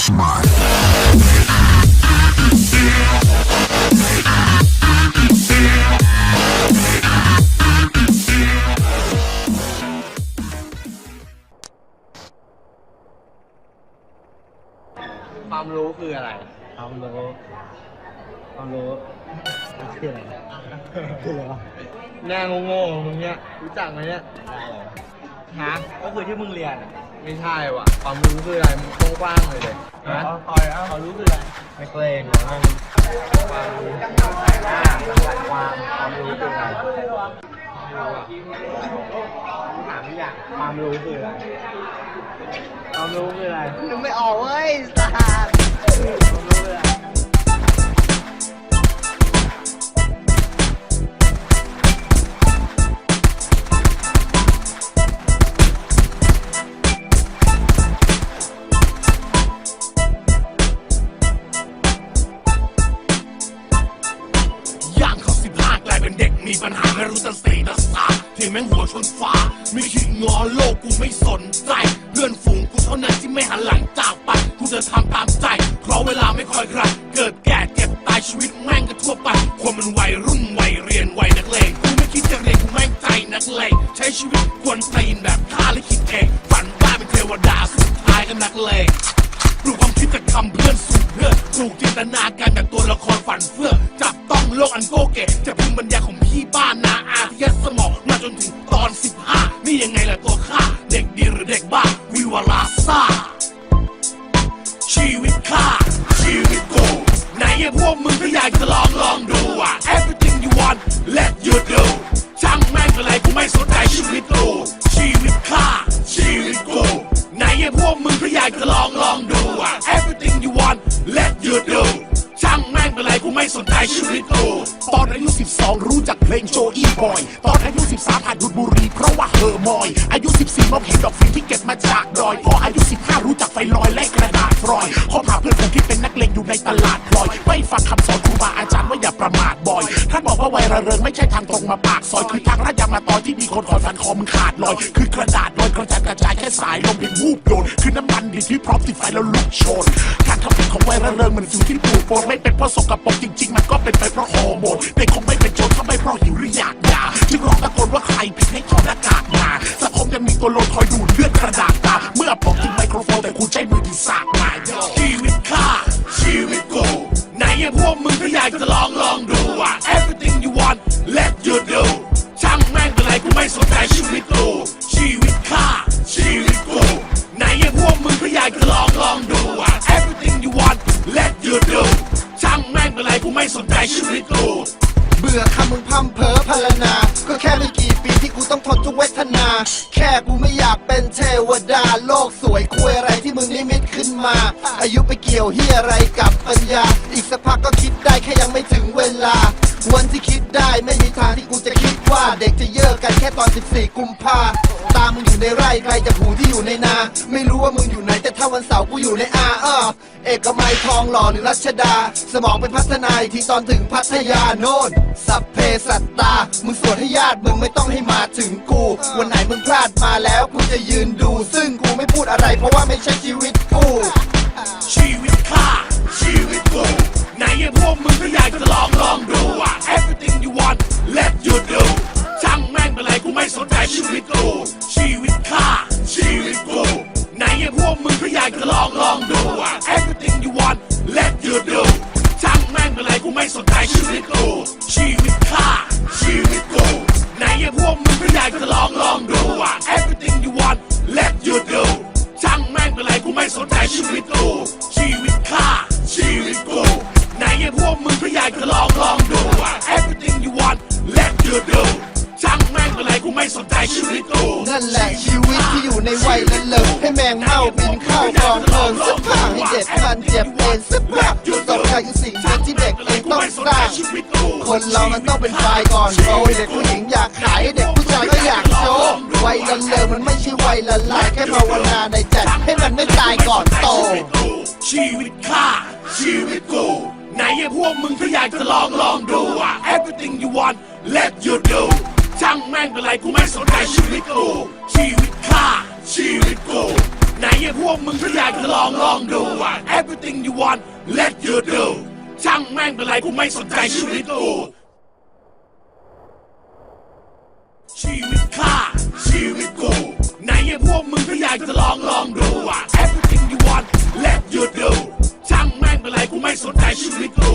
Mastermind. ความรู้คืออะไรความรู้ความรู้คืออะไรคืออะไรวะหน้าโง่ๆของมึงเนี่ยรู้จักไหมเนี่ยได้เลย ฮะ ก็คือที่มึงเรียนอะไม่ใช่ว่ะ ความรู้คืออะไรมึงกว้างๆเลยเลยฮะต่อยเอาความรู้คืออะไรไม่เคยหรือมันความรู้อ่าความความรู้คืออะไรถามทุกอย่างความรู้คืออะไรความรู้คืออะไรนึกไม่ออกเว้ยสัสความรู้คืออะไร นี่แม่งหัวชนฟ้า ไม่คิดงอโลกกูไม่สนใจ เพื่อนฝูงกูเท่านั้นที่ไม่หันหลังจากไป กูจะทำตามใจ เพราะเวลาไม่คอยใครเกิดแก่เจ็บตายชีวิตแม่งก็ทั่วไป คนมันวัยรุ่นวัยเรียนวัยนักเลงกูไม่คิดจะเรียนกูแม่งใจนักเลงใช้ชีวิตกวนตีนแบบข้าและคิดเองฝันว่าเป็นเทวดาสุดท้ายก็นักเลง ปลูกความคิดจากคำเพื่อนสู่เพื่อนปลูกจินตนาการแบบตัวละครฝันเฟื่อจับต้องโลกอันโกเกะจะพึงบรรยายของพี่บ้านนาอาที่ยัดสมองมาจนถึงตอน 15 นี่ยังไงล่ะตัวข้าเด็กดีหรือเด็กบ้า บอย ตอนอายุ 13หัดดูดบุหรี่เพราะว่าเฮอร์มอย อายุ 14มองเห็นดอกฟินที่เก็บมาจากดอย พออายุ 15 รู้จักไฟลอยและกระดาษฟรอยพอพาเพื่อนผมที่เป็นนักเลงอยู่ในตลาดลอย ไม่ฟังคำสอนครูบาอาจารย์ว่าอย่าประมาทบ่อย ท่านบอกว่าวัยระเริงไม่ใช่ทางตรงมาปากซอยคือทางลาดยางมาตอยที่มีคนคอยฟันคอมึงขาดลอย คือกระดาษลอยกระจายกระจายแค่สายลมเพียงวูบโดนคือน้ำมันดิบที่พร้อมติดไฟแล้วลุกโชนการทำผิดของวัยระเริงเหมือนสิ่งที่ปลูกโปนไม่เป็นเพราะสกปรกจริง ๆ มันก็เป็นไปเพราะฮอร์โมนเด็กคงไม่เป็นโจรถ้าไม่เพราะหิว งคมยังมีตัวโลนคอยดูดเลือดกระดาษตาเมื่อบอกถึงไมโครโฟนแต่กูใช้มือที่สากมาชีวิตข้าชีวิตกูไหนไอ้พวกมึงก็อยากจะลองลองดูอะ everything you want let you do ช่างแม่งเป็นไรกูไม่สนใจชีวิตกูชีวิตข้าชีวิตกูไหนไอ้พวกมึงก็อยากจะลองลองดูอะ everything you want let you do ช่างแม่งเป็นไรกูไม่สนใจชีวิตกู เบื่อคำมึงพร่ำเพอพรรณนาก็แค่ไม่กี่ปีที่กูต้องทนทุกเวทนา แค่กูไม่อยากเป็นเทวดาโลกสวยคุยอะไรที่มึงนิมิตขึ้นมา อายุไปเกี่ยวเฮียอะไรกับปัญญา อีกสักพักก็คิดได้แค่ยังไม่ถึงเวลา วันที่คิดได้ไม่มีทางที่กูจะคิดว่าเด็กจะเยอะกันแค่ตอน 14 กุมภาตามมึงอยู่ในไร่ไกลจากหูที่อยู่ในนา ไม่รู้ว่ามึงอยู่ไหนแต่ถ้าวันเสาร์กูอยู่ในอาเออ เอกมัยทองหล่อหรือรัชดา สมองเป็นพัฒนาอีกทีตอนถึงพัทยาโน่น สัพเพสัตตา มึงสวดให้ญาติมึงไม่ต้องให้มาถึงกู วันไหนมึงพลาดมาแล้วกูจะยืนดู ซึ่งกูไม่พูดอะไรเพราะว่าไม่ใช่ชีวิตกู ในวัยละเลิกให้แมงเม่าบินเข้ากองเพลิงสักผ้าให้เด็กมันเจ็บเองสักแบบจุดสำคัญคือสิ่งเดียวที่เด็กเองต้องสร้างคนเรามันต้องเป็นฝ่ายก่อนโตเด็กผู้หญิงอยากขายเด็กผู้ชายก็อยากโชว์วัยละเลิกมันไม่ใช่วัยละลายแค่ภาวนาในใจให้มันไม่ตายก่อนโต ชีวิตข้าชีวิตกูไหนไอ้พวกมึงก็อยากจะลองลองดูอะ everything you want let you do ช่างแม่งเป็นไรกูไม่สนใจชีวิตกูชีวิตข้า ชีวิตกูไหนไอ้พวกมึงก็อยากจะลองลองดูอะ everything you want let you do ช่างแม่งเป็นไรกูไม่สนใจชีวิตกูชีวิตข้าชีวิตกูไหนไอ้พวกมึงก็อยากจะลองลองดูอะ everything you want let you do ช่างแม่งเป็นไรกูไม่สนใจชีวิตกู